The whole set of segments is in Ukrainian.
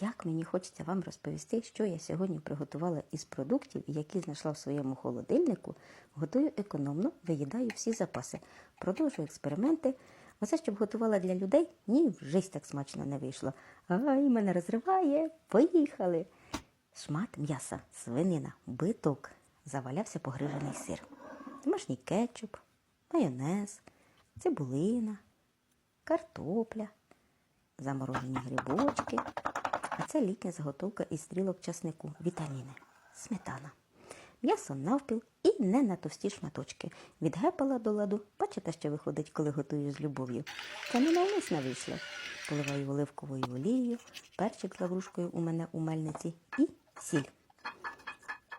як мені хочеться вам розповісти, що я сьогодні приготувала із продуктів, які знайшла в своєму холодильнику, готую економно, виїдаю всі запаси. Продовжую експерименти. Оце, щоб готувала для людей, ні, в життя так смачно не вийшло. Ай, мене розриває. Поїхали. Шмат м'яса, свинина, биток, завалявся погрижений сир, домашній кетчуп, майонез, цибулина, картопля, заморожені грибочки. А це літня заготовка із стрілок часнику, вітаміни, сметана. М'ясо навпіл і не на товсті шматочки. Від гепала до ладу, бачите, що виходить, коли готую з любов'ю. Це не навмисно вийшло. Поливаю оливковою олією, перчик з лаврушкою у мене у мельниці і сіль.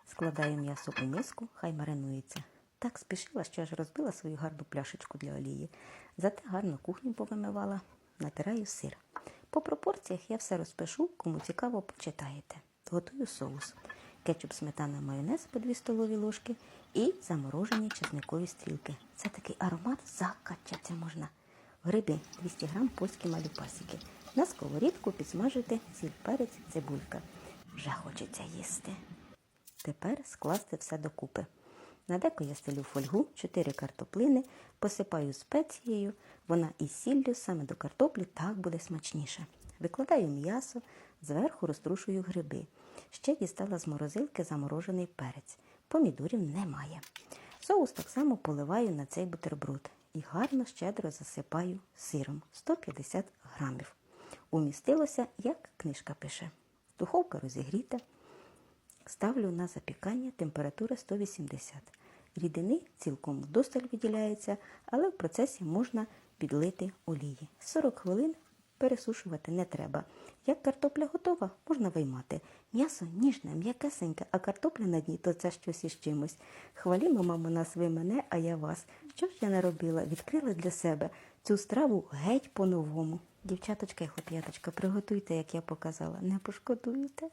Складаю м'ясо у миску, хай маринується. Так спішила, що аж розбила свою гарну пляшечку для олії. Зате гарно кухню повимивала, натираю сир. По пропорціях я все розпишу, кому цікаво, почитаєте. Готую соус. Кетчуп, сметана, майонез по 2 столові ложки і заморожені чесникові стрілки. Це такий аромат, закачатися можна. Гриби 200 грам польські малюпасики. На сковорідку підсмажити сіль, перець, цибулька. Вже хочеться їсти. Тепер скласти все докупи. На деко я стелю фольгу, 4 картоплини, посипаю спецією, вона із сіллю саме до картоплі так буде смачніше. Викладаю м'ясо, зверху розтрушую гриби. Ще дістала з морозилки заморожений перець. Помідорів немає. Соус так само поливаю на цей бутерброд і гарно щедро засипаю сиром 150 грамів. Умістилося, як книжка пише. Духовка розігріта. Ставлю на запікання температура 180. Рідини цілком вдосталь виділяється, але в процесі можна підлити олії. 40 хвилин пересушувати не треба. Як картопля готова, можна виймати. М'ясо ніжне, м'якесеньке, а картопля на дні то це щось із чимось. Хвалімо, мамо, нас ви мене, а я вас. Що ж я наробила? Відкрила для себе цю страву геть по-новому. Дівчаточка і хлоп'яточка, приготуйте, як я показала, не пошкодуєте.